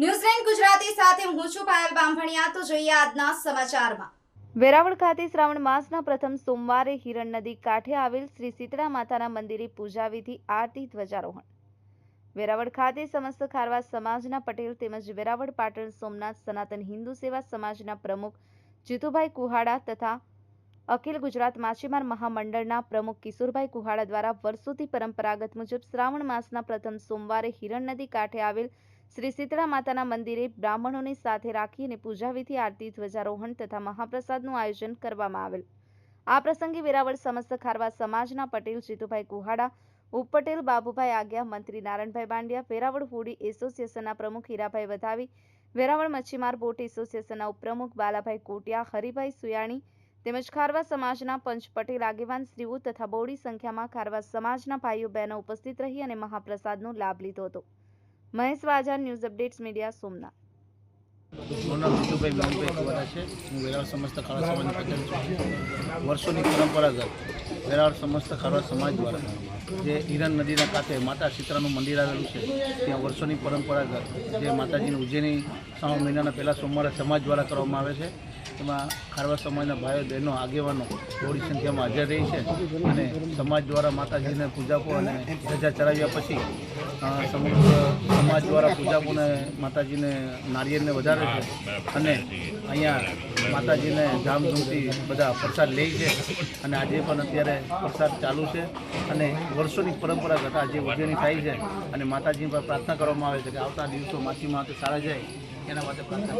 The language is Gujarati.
ન્યૂઝલેન્ડ ગુજરાતી સાથે હું છું પાયલ બામભણિયા. તો જોઈએ આજના સમાચારમાં. વેરાવળ ખાતે શ્રાવણ માસના પ્રથમ સોમવારે હિરણ નદી કાંઠે આવેલ શ્રી શીતળા માતાના મંદિરે પૂજાવિધિ આરતી, ધ્વજારોહણ. વેરાવળ ખાતે સમસ્ત ખારવા સમાજના પટેલ તેમજ વેરાવળ પાટણ સોમનાથ સનાતન હિન્દુ સેવા સમાજના પ્રમુખ જીતુભાઈ કુહાડા તથા અખિલ ગુજરાત માછીમાર મહામંડળના પ્રમુખ કિશોરભાઈ કુહાડા દ્વારા વર્ષોથી પરંપરાગત મુજબ શ્રાવણ માસના પ્રથમ સોમવારે હિરણ નદી કાંઠે આવેલ શ્રી શીતળા માતાના મંદિરે બ્રાહ્મણોને સાથે રાખી અને પૂજાવિધિ, આરતી, ધ્વજારોહણ તથા મહાપ્રસાદનું આયોજન કરવામાં આવેલ. આ પ્રસંગે વેરાવળ સમસ્ત ખારવા સમાજના પટેલ જીતુભાઈ કુહાડા, ઉપપટેલ બાબુભાઈ આગ્યા, મંત્રી નારણભાઈ બાંડિયા, વેરાવળ હોડી એસોસિએશનના પ્રમુખ હીરાભાઈ વધાવી, વેરાવળ મચ્છીમાર બોટ એસોસિએશનના ઉપપ્રમુખ બાલાભાઈ કોટિયા, હરિભાઈ સુયાણી તેમજ ખારવા સમાજના પંચ પટેલ આગેવાન શ્રીઓ તથા બહોળી સંખ્યામાં ખારવા સમાજના ભાઈઓ બહેનો ઉપસ્થિત રહી અને મહાપ્રસાદનો લાભ લીધો હતો. Mahesh Vaja, news updates media, Somnath. મારું નામ જીતુભાઈ છે. હું વેરાવળ સમસ્ત ખારવા સમાજનો વર્ષોની પરંપરાગત વેરાવળ સમસ્ત ખારવા સમાજ દ્વારા જે હિરણ નદીના કાંઠે માતા સીતરાનું મંદિર આવેલું છે, ત્યાં વર્ષોની પરંપરાગત જે માતાજીની ઉજ્જૈની શ્રાવણ મહિનાના પહેલાં સોમવારે સમાજ દ્વારા કરવામાં આવે છે. એમાં ખારવા સમાજના ભાઈઓ, બહેનો, આગેવાનો થોડી સંખ્યામાં હાજર રહી છે અને સમાજ દ્વારા માતાજીને પૂજાપો અને ધજા ચડાવ્યા પછી સમગ્ર સમાજ દ્વારા પૂજાપોને માતાજીને નારિયેળને વધારે છે અને અહીંયા માતાજીને ધામધૂમથી બધા પ્રસાદ લે છે અને આજે પણ અત્યારે પ્રસાદ ચાલુ છે અને વર્ષોની પરંપરાગત આ જે ઉજવણી થાય છે અને માતાજી પર પ્રાર્થના કરવામાં આવે છે કે આવતા દિવસો માછીમાં સારા જાય, એના માટે પ્રાર્થના.